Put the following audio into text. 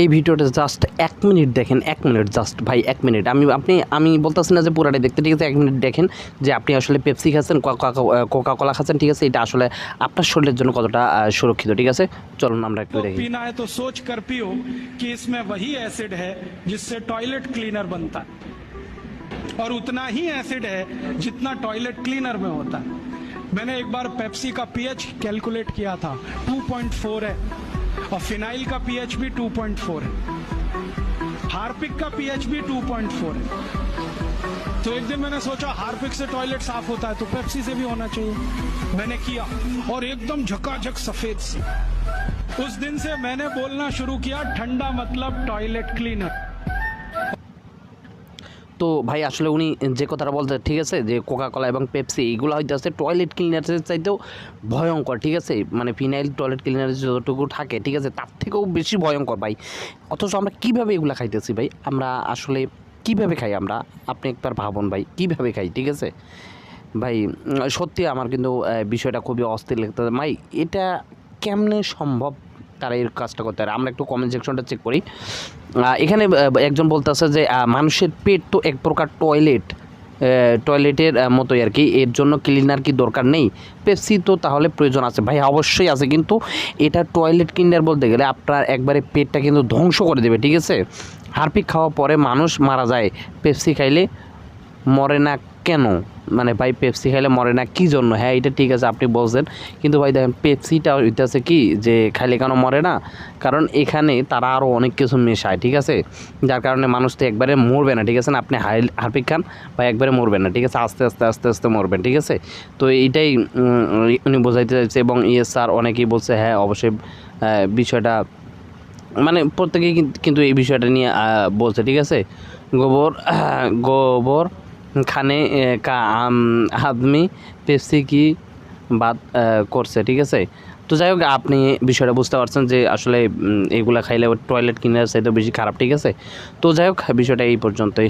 এই ভিডিওটা জাস্ট এক মিনিট দেখেন এক মিনিট জাস্ট ভাই এক মিনিট আমি আপনি আমি বলতেছি না যে পুরাটাই দেখতে ঠিক আছে এক মিনিট দেখেন যে আপনি আসলে পেপসি খাচ্ছেন কোকা কোলা খাচ্ছেন ঠিক আছে এটা আসলে আপনার শরীরের জন্য কতটা আহ, সুরক্ষিত ঠিক আছে চলুন আমরা একটু को দেখি पीना है तो सोच कर पियो कि इसमें वही एसिड है जिससे टॉयलेट क्लीनर बनता है और उतना ही एसिड है जितना टॉयलेट क्लीनर में होता है मैंने एक बार पेप्सी का पीएच कैलकुलेट किया था 2.4 है और फिनाइल का पीएच भी 2.4 है। हार्पिक का पीएच भी 2.4 है। तो एक दिन मैंने सोचा, हार्पिक से टॉयलेट साफ़ होता है तो पेप्सी से भी होना चाहिए। मैंने किया, और एकदम झकाझक सफ़ेद से। उस दिन से मैंने बोलना शुरू किया, ठंडा मतलब टॉयलेट क्लीनर। তো ভাই, আসলে উনি যে কথাটা বলতে, ঠিক আছে, যে কোকা কোলা এবং পেপসি এইগুলো হয়তো হইতেছে টয়লেট ক্লিনারের চাইতেও ভয়ঙ্কর, ঠিক আছে? মানে ফিনাইল টয়লেট ক্লিনার যতটুকু থাকে, ঠিক আছে, তার থেকেও বেশি ভয়ঙ্কর ভাই। অথচ আমরা কীভাবে এগুলো খাইতেছি ভাই? আমরা আসলে কীভাবে খাই আমরা? আপনি একবার ভাবুন ভাই, কীভাবে খাই, ঠিক আছে? ভাই, সত্যি আমার কিন্তু বিষয়টা খুবই অস্থির লাগতে ভাই, এটা কেমনে সম্ভব? তারা এই কাজটা করতে পারে। আমরা একটু কমেন্ট সেকশনটা চেক করি। এখানে একজন বলতেছে যে মানুষের পেট তো এক প্রকার টয়লেট টয়লেটের মতোই আর কি। এর জন্য ক্লিনার কি দরকার নেই? পেপসি তো তাহলে প্রয়োজন আছে। ভাই, অবশ্যই আছে, কিন্তু এটা টয়লেট ক্লিনার বলতে গেলে আপনার একবারে পেটটা কিন্তু ধ্বংস করে দেবে, ঠিক আছে? হারপিক খাওয়ার পরে মানুষ মারা যায়। পেপসি খাইলে মরে না কেন? মানে ভাই পেপসি খাইলে মরে না? কী জন্য? হ্যাঁ এটা ঠিক আছে, আপনি বলছেন। কিন্তু ভাই, দেখেন পেপসিটা হইতেছে কি, যে খাইলে কেন মরে না? কারণ এখানে তারা আরও অনেক কিছু মেশায়, ঠিক আছে? যার কারণে মানুষ তো একবারে মরবে না, ঠিক আছে? না, আপনি হাই, হারপিক খান, বা একবারে মরবেন না, ঠিক আছে? আস্তে আস্তে আস্তে আস্তে মরবেন, ঠিক আছে? তো এইটাই উনি বোঝাইতে চাইছে, এবং ইয়ে স্যার অনেকেই বলছে হ্যাঁ অবশ্যই বিষয়টা মানে প্রত্যেকেই কিন্তু এই বিষয়টা নিয়ে বলছে, ঠিক আছে? গোবর গোবর খানে কা আদমি পেপসি কি বাদ করছে, ঠিক আছে? তো যাই হোক, আপনি বিষয়টা বুঝতে পারছেন যে আসলে এগুলা খাইলে টয়লেট কিনার চাইতে বেশি খারাপ, ঠিক আছে? তো যাই হোক, বিষয়টা এই পর্যন্তই।